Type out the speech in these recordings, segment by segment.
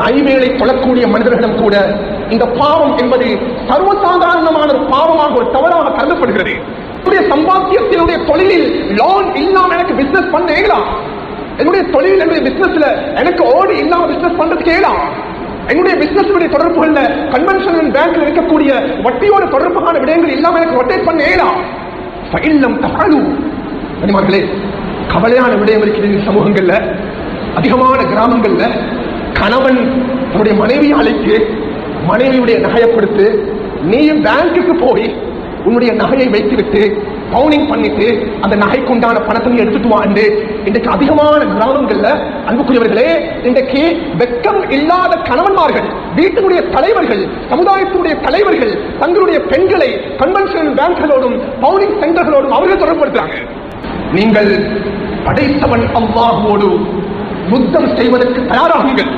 ஐவேளை தொழக்கூடிய மனிதர்களிடம் கூட இந்த பாவம் என்பது சர்வசாதாரணமான ஒரு பாவமாக ஒரு தவறாக கருதப்படுகிறது. என்னுடைய சம்பாத்தியத்தினுடைய தொழிலில் லோன் இல்லாம எனக்கு பிசினஸ் பண்ண ஏகலாம் என்னுடைய தொழில் என்னுடைய பிசினஸ்ல எனக்கு ஓடி இல்லாம பிசினஸ் பண்றதுக்கு ஏகலாம் என்னுடைய பிசினஸ் தொடர்புகள்ல கன்வென்ஷனல் பேங்க்ல இருக்கக்கூடிய வட்டியோட தொடர்புக்கான விடயங்கள் இல்லாம எனக்கு ரொட்டேட் பண்ண ஏகலாம் ஃபைல்லம் தகாலு கனிமார்களே கவலையான விடயம் இருக்கிறது சமூகங்கள்ல. அதிகமான கிராமங்கள்ல. கணவன் தன்னுடைய மனைவி அழைத்து மனைவியுடைய நகையை கொடுத்து நீயும் பேங்குக்கு போய் உன்னுடைய நகையை வைத்துவிட்டு பவுனிங் பண்ணிட்டு அந்த நகைக்கு உண்டான பணத்தை நீ எடுத்துட்டு வாண்டு இன்றைக்கு அதிகமான கிராமங்கள்ல அன்புக்குரியவர்களே இன்றைக்கு வெக்கம் இல்லாத கணவன்மார்கள் வீட்டினுடைய தலைவர்கள் சமுதாயத்தினுடைய தலைவர்கள் தங்களுடைய பெண்களை கன்வென்ஷனல் பேங்க்களோடும் பவுனிங் சென்டர்களோடும் அவர்கள் தொடர்புபடுத்துறாங்க. நீங்கள் படைத்தவன் அல்லாஹோடு யுத்தம் செய்வதற்கு தயாராகுங்கள்.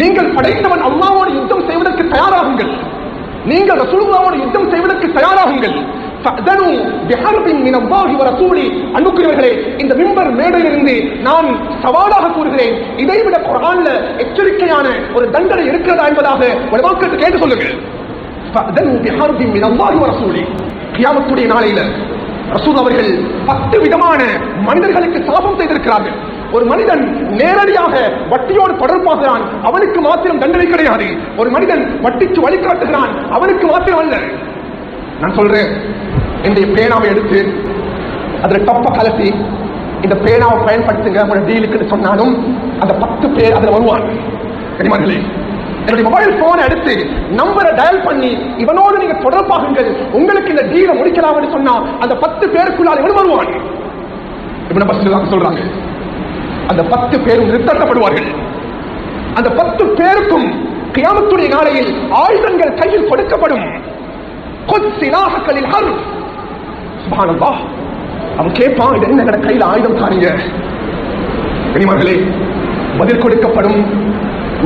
நீங்கள் படைத்தவன் அல்லாவோடு யுத்தம் செய்வதற்கு தயாராகுங்கள். நீங்கள் ரசூலுல்லாவோடு யுத்தம் செய்வதற்கு தயாராகுங்கள். அன்புக்குரியவர்களே இந்த மிம்பர் மேடையிலிருந்து நான் சவாலாக கூறுகிறேன். இதைவிட குரான்ல எச்சரிக்கையான ஒரு தண்டனை இருக்கிறதா என்பதாக உலமாக்கள் கேட்டு சொல்லுங்கள். கியாமத்துடைய நாளையில ரசூல் அவர்கள் பத்து விதமான மனிதர்களுக்கு சாபம் செய்திருக்கிறார்கள். ஒரு மனிதன் நேரடியாக வட்டியோடு தொடர்பாகிறான் அவனுக்கு மாத்திரம் தண்டனை கிடையாது. ஒரு மனிதன் வட்டிக்கு வழிகாட்டுகிறான் அவனுக்கு மாத்திரம் அல்ல. நான் சொல்றேன் என்னுடைய பேனாவை எடுத்து அதில் டப்ப கலட்டி இந்த பேனாவை பயன்படுத்துங்க உங்களோட டீலுக்குன்னு சொன்னாலும் அந்த பத்து பேர் அதில் வருவான் கனிமர்களே என்னுடைய மொபைல் போனை எடுத்து நம்பரை டயல் பண்ணி இவனோடு நீங்க தொடர்பாகுங்கள் உங்களுக்கு இந்த டீலை முடிக்கலாம்னு சொன்னா அந்த பத்து பேருக்குள்ளால் இவன் வருவான். இவனை பஸ் சொல்றாங்க அந்த பத்து பேரும் நிறுத்தப்படுவார்கள். அந்த பத்து பேருக்கும் கியாமத்துடைய நாளையில் ஆயுதங்கள் கையில் கொடுக்கப்படும். அவன் கேட்பான் இது என்ன கையில் ஆயுதம் தாரீங்க கனிமர்களே பதில் கொடுக்கப்படும்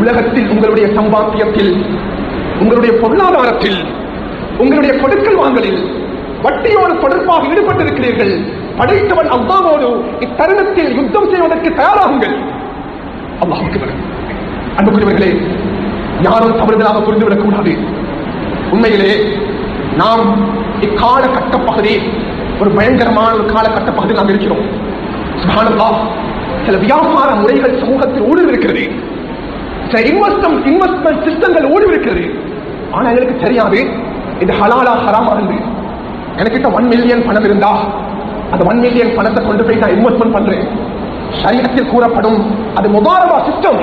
உலகத்தில் உங்களுடைய சம்பாத்தியத்தில் உங்களுடைய பொருளாதாரத்தில் உங்களுடைய கொடுக்கல் வாங்கலில் வட்டியோடு தொடர்பாக ஈடுபட்டிருக்கிறீர்கள். படைத்தவன் அல்லாவோடு இத்தருணத்தில் யுத்தம் செய்வதற்கு தயாராகுங்கள். அல்லாஹுக்கு அன்புக்குரியவர்களே யாரும் தவறுதலாக புரிந்துவிடக் கூடாது. உண்மையிலே நாம் இக்கால கட்டப்பகுதி ஒரு பயங்கரமான ஒரு காலகட்ட பகுதியில் நாம் இருக்கிறோம். சுப்ஹானல்லாஹ் சில வியாபார முறைகள் சமூகத்தில் ஊடுருவி இருக்கிறது சில இன்வெஸ்டம் இன்வெஸ்ட்மெண்ட் சிஸ்டங்கள் ஊடுருவி இருக்கிறது ஆனால் எங்களுக்கு தெரியாது இது ஹலாலா ஹராமா இருந்து எனக்கிட்ட ஒன் மில்லியன் பணம் இருந்தா அந்த ஒன் மில்லியன் பணத்தை கொண்டு போய் நான் இன்வெஸ்ட்மெண்ட் பண்றேன். சரீரத்தில் கூறப்படும் அது முபாரபா சிஸ்டம்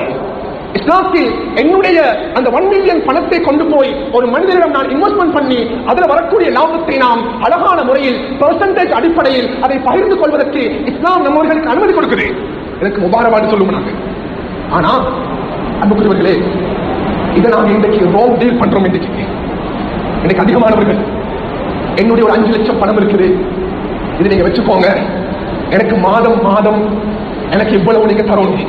இஸ்லாத்தில் என்னுடைய அந்த ஒன் மில்லியன் பணத்தை கொண்டு போய் ஒரு மனிதனிடம் நான் இன்வெஸ்ட்மெண்ட் பண்ணி அதில் வரக்கூடிய லாபத்தை நாம் அழகான முறையில் பெர்சன்டேஜ் அடிப்படையில் அதை பகிர்ந்து கொள்வதற்கு இஸ்லாம் நம்மவர்களுக்கு அனுமதி கொடுக்குது. எனக்கு முபாரபாடு சொல்லுவோம் நாங்கள் ஆனா அன்புக்குரியவர்களே இதை நாங்கள் இன்றைக்கு ரோங் டீல் பண்றோம் இன்றைக்கு எனக்கு அதிகமானவர்கள் என்னுடைய ஒரு அஞ்சு லட்சம் பணம் இருக்குது. இது நீங்க வச்சுக்கோங்க. எனக்கு மாதம் மாதம் எனக்கு இவ்வளவு நீங்க தரணும்.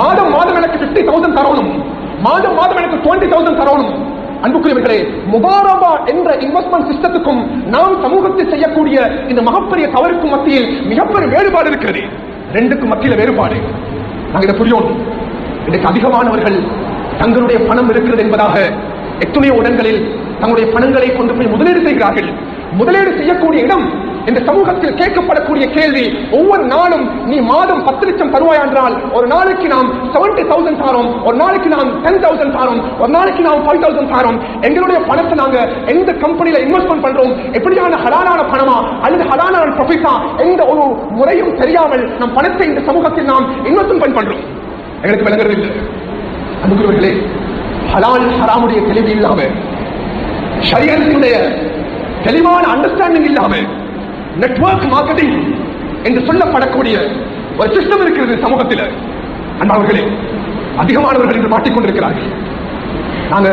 மாதம் மாதம் எனக்கு பிப்டி தௌசண்ட் தரணும். மாதம் மாதம் எனக்கு டுவெண்ட்டி தௌசண்ட் தரணும். அன்புக்குரியவர்களே முபாரபா என்ற இன்வெஸ்ட்மெண்ட் சிஸ்டத்துக்கும் நாம் சமூகத்தில் செய்யக்கூடிய இந்த மகப்பெரிய தவறுக்கும் மத்தியில் மிகப்பெரிய வேறுபாடு இருக்கிறது. ரெண்டுக்கும் மத்தியில வேறுபாடு. நாங்கள் இதை புரியும். இன்றைக்கு அதிகமானவர்கள் தங்களுடைய பணம் இருக்கிறது என்பதாக எத்தனையோ இடங்களில் தங்களுடைய பணங்களை கொண்டு போய் முதலீடு செய்கிறார்கள். முதலீடு செய்யக்கூடிய இடம் இந்த சமூகத்தில் கேட்கப்படக்கூடிய கேள்வி ஒவ்வொரு நாளும் நீ மாதம் பத்து லட்சம் தருவாய் என்றால் ஒரு நாளைக்கு நாம் செவன்டி தௌசண்ட் தாரோம் ஒரு நாளைக்கு நாம் டென் தௌசண்ட் தாரோம் ஒரு நாளைக்கு நாம் ஃபைவ் தௌசண்ட் தாரோம். எங்களுடைய பணத்தை நாங்க எந்த கம்பெனியில இன்வெஸ்ட்மெண்ட் பண்றோம் எப்படியான ஹலாலான பணமா அல்லது ஹலாலான ப்ரொஃபிட்டா எந்த ஒரு முறையும் தெரியாமல் நம் பணத்தை இந்த சமூகத்தில் நாம் இன்வெஸ்ட்மெண்ட் பண்றோம். எங்களுக்கு விளங்குறது இல்லை. அன்புக்குரியவர்களே ஹலால் ஹராமுடைய தெளிவு இல்லாம சரியத்தினுடைய தெளிவான அண்டர்ஸ்டாண்டிங் இல்லாம நெட்வொர்க் மார்க்கெட்டிங் என்று சொல்லப்படக்கூடிய ஒரு சிஸ்டம் இருக்கிறது சமூகத்தில். அன்பவர்களே அதிகமானவர்கள் என்று மாட்டிக்கொண்டிருக்கிறார்கள். நாங்க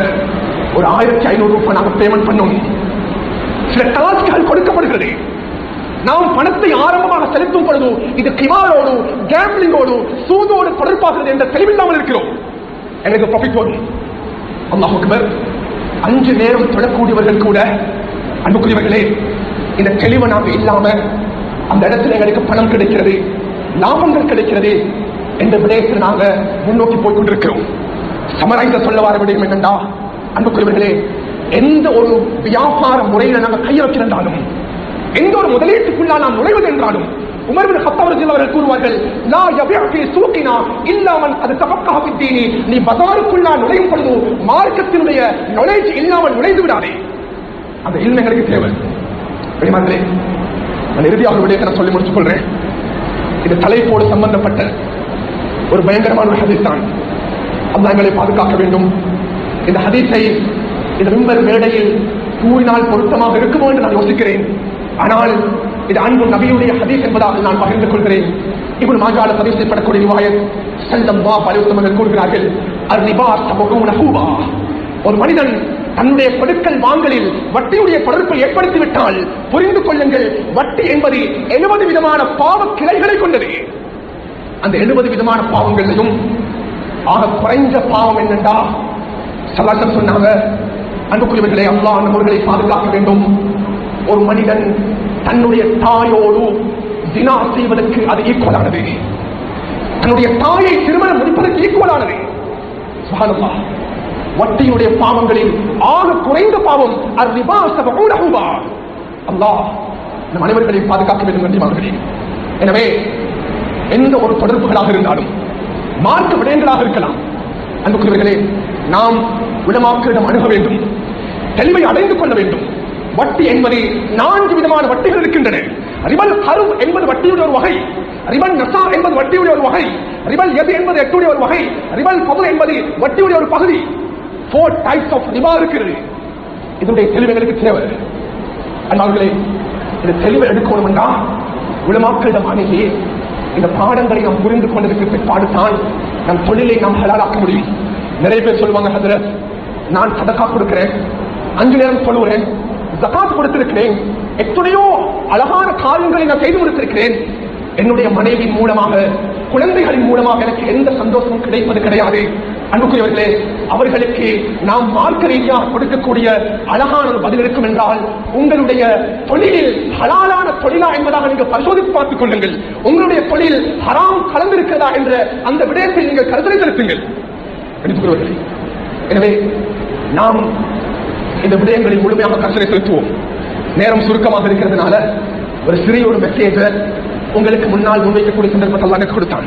ஒரு ஆயிரத்தி ஐநூறு ரூபாய் நாங்க பேமெண்ட் பண்ணோம். சில டாஸ்க்கள் கொடுக்கப்படுகிறது. நாம் பணத்தை ஆரம்பமாக செலுத்தும் பொழுது இது கிமாரோடு கேம்பிளிங்கோடு சூதோடு தொடர்பாகிறது என்ற தெளிவில்லாமல் இருக்கிறோம். எனக்கு ப்ராஃபிட் வரும் அல்லாஹ் அக்பர் அஞ்சு நேரம் தொழக்கூடியவர்கள் கூட. அன்புக்குரியவர்களே இந்த தெளிவு நாம் இல்லாம அந்த இடத்துல எங்களுக்கு பணம் கிடைக்கிறது லாபங்கள் கிடைக்கிறது என்ற விடயத்தில் நாங்க முன்னோக்கி போய் கொண்டிருக்கிறோம் சமராய்ந்த சொல்ல வர விடயம் என்னண்டா? அன்புக்குரியவர்களே எந்த ஒரு வியாபார முறையில நாங்கள் கையை எந்த ஒரு முதலீட்டுக்குள்ளா நாம் நுழைவது என்றாலும் உமர் பின் அவர்கள் கூறுவார்கள் லா யபிஅ சூட்டினா இல்லாமல் அது தபக்கா ஃபி நீ பஜாருக்குள்ளா நுழையும் பொழுது மார்க்கத்தினுடைய knowledge இல்லாமல் நுழைந்து விடாதே. அந்த இல்லங்களுக்கு தேவை. பெரியமார்களே நான் இறுதியாக விடயத்தை நான் சொல்லி முடித்துக் கொள்றேன். இது தலைப்போடு சம்பந்தப்பட்ட ஒரு பயங்கரமான ஒரு ஹதீஸ் தான். அல்லாஹ் எங்களை பாதுகாக்க வேண்டும். இந்த ஹதீஸை இந்த மிம்பர் மேடையில் கூறினால் பொருத்தமாக இருக்குமோ என்று நான் யோசிக்கிறேன். ஆனால் இது அன்பு நபியுடைய ஹதீஸ் என்பதாக நான் பகிர்ந்து கொள்கிறேன். இவன் மாஜால பதிவு செய்யப்படக்கூடிய ரிவாயத் செல்லம் வா பலிவுத்தமர்கள் கூறுகிறார்கள் அது நிபா ஒரு மனிதன் தன்னுடைய கொடுக்கல் வாங்கலில் வட்டியுடைய தொடர்பை ஏற்படுத்திவிட்டால் புரிந்து கொள்ளுங்கள். வட்டி என்பது எழுபது விதமான பாவ கிளைகளை கொண்டது. அந்த எழுபது விதமான பாவங்களையும் ஆக குறைஞ்ச பாவம் என்னண்டா சலாசம் சொன்னாங்க அன்புக்குரியவர்களை அல்லா நம்மர்களை பாதுகாக்க வேண்டும். ஒரு மனிதன் தன்னுடைய தாயோடு தினா செய்வதற்கு அது ஈக்குவலானது தன்னுடைய தாயை திருமணம் முடிப்பதற்கு ஈக்குவலானது சுப்ஹானல்லாஹ். வட்டியுடைய பாவங்களில் ஆக குறைந்த பாவம் அர்ரிபா சபஊன அல்லாஹ் நம் அனைவர்களையும் பாதுகாக்க வேண்டும் கண்டிப்பார்களே எனவே எந்த ஒரு தொடர்புகளாக இருந்தாலும் மார்க்க விடயங்களாக இருக்கலாம். அன்புக்குரியவர்களே நாம் விடமாக்களிடம் அணுக வேண்டும் தெளிவை அடைந்து கொள்ள வேண்டும். வட்டி என்பது நான்கு விதமான வட்டிகள் இருக்கின்றன. ரிபல் கரு என்பது வட்டியுடைய ஒரு வகை ரிபல் நசா என்பது வட்டியுடைய ஒரு வகை ரிபல் எது என்பது எட்டுடைய ஒரு வகை ரிபல் பகுல் என்பது வட்டியுடைய ஒரு பகுதி. ஃபோர் டைப்ஸ் ஆஃப் ரிபா இருக்கிறது இதனுடைய தெளிவு எங்களுக்கு தேவை அண்ணாவர்களே இந்த தெளிவை எடுக்கணும் உலமாக்களிடம் அணுகி இந்த பாடங்களை நாம் புரிந்து கொண்டதற்கு பிற்பாடு தான் நம் தொழிலை நாம் ஹலாலாக்க முடியும். நிறைய பேர் சொல்லுவாங்க ஹதரத் நான் சதக்கா கொடுக்கிறேன் அஞ்சு நேரம் சொல்லுகிறேன் ஜகாத் கொடுத்திருக்கிறேன் எத்தனையோ அழகான காரியங்களை நான் செய்து கொடுத்திருக்கிறேன். என்னுடைய மனைவியின் மூலமாக குழந்தைகளின் மூலமாக எனக்கு எந்த சந்தோஷமும் கிடைப்பது கிடையாது. அன்புக்குரியவர்களே அவர்களுக்கு நாம் மார்க்க ரீதியாக கொடுக்கக்கூடிய அழகான ஒரு பதில் இருக்கும் என்றால் உங்களுடைய தொழிலில் ஹலாலான தொழிலா என்பதாக நீங்கள் பரிசோதித்து பார்த்துக் கொள்ளுங்கள். உங்களுடைய தொழில் ஹராம் கலந்திருக்கிறதா என்ற அந்த விடயத்தை நீங்கள் கருதலை செலுத்துங்கள். அன்புக்குரியவர்களே எனவே நாம் இந்த விடயங்களில் முழுமையாக கருத்தரை செலுத்துவோம். நேரம் சுருக்கமாக இருக்கிறதுனால ஒரு சிறிய ஒரு மெசேஜை உங்களுக்கு முன்னால் முன்வைக்கக்கூடிய சந்தர்ப்பத்தை கொடுத்தான்.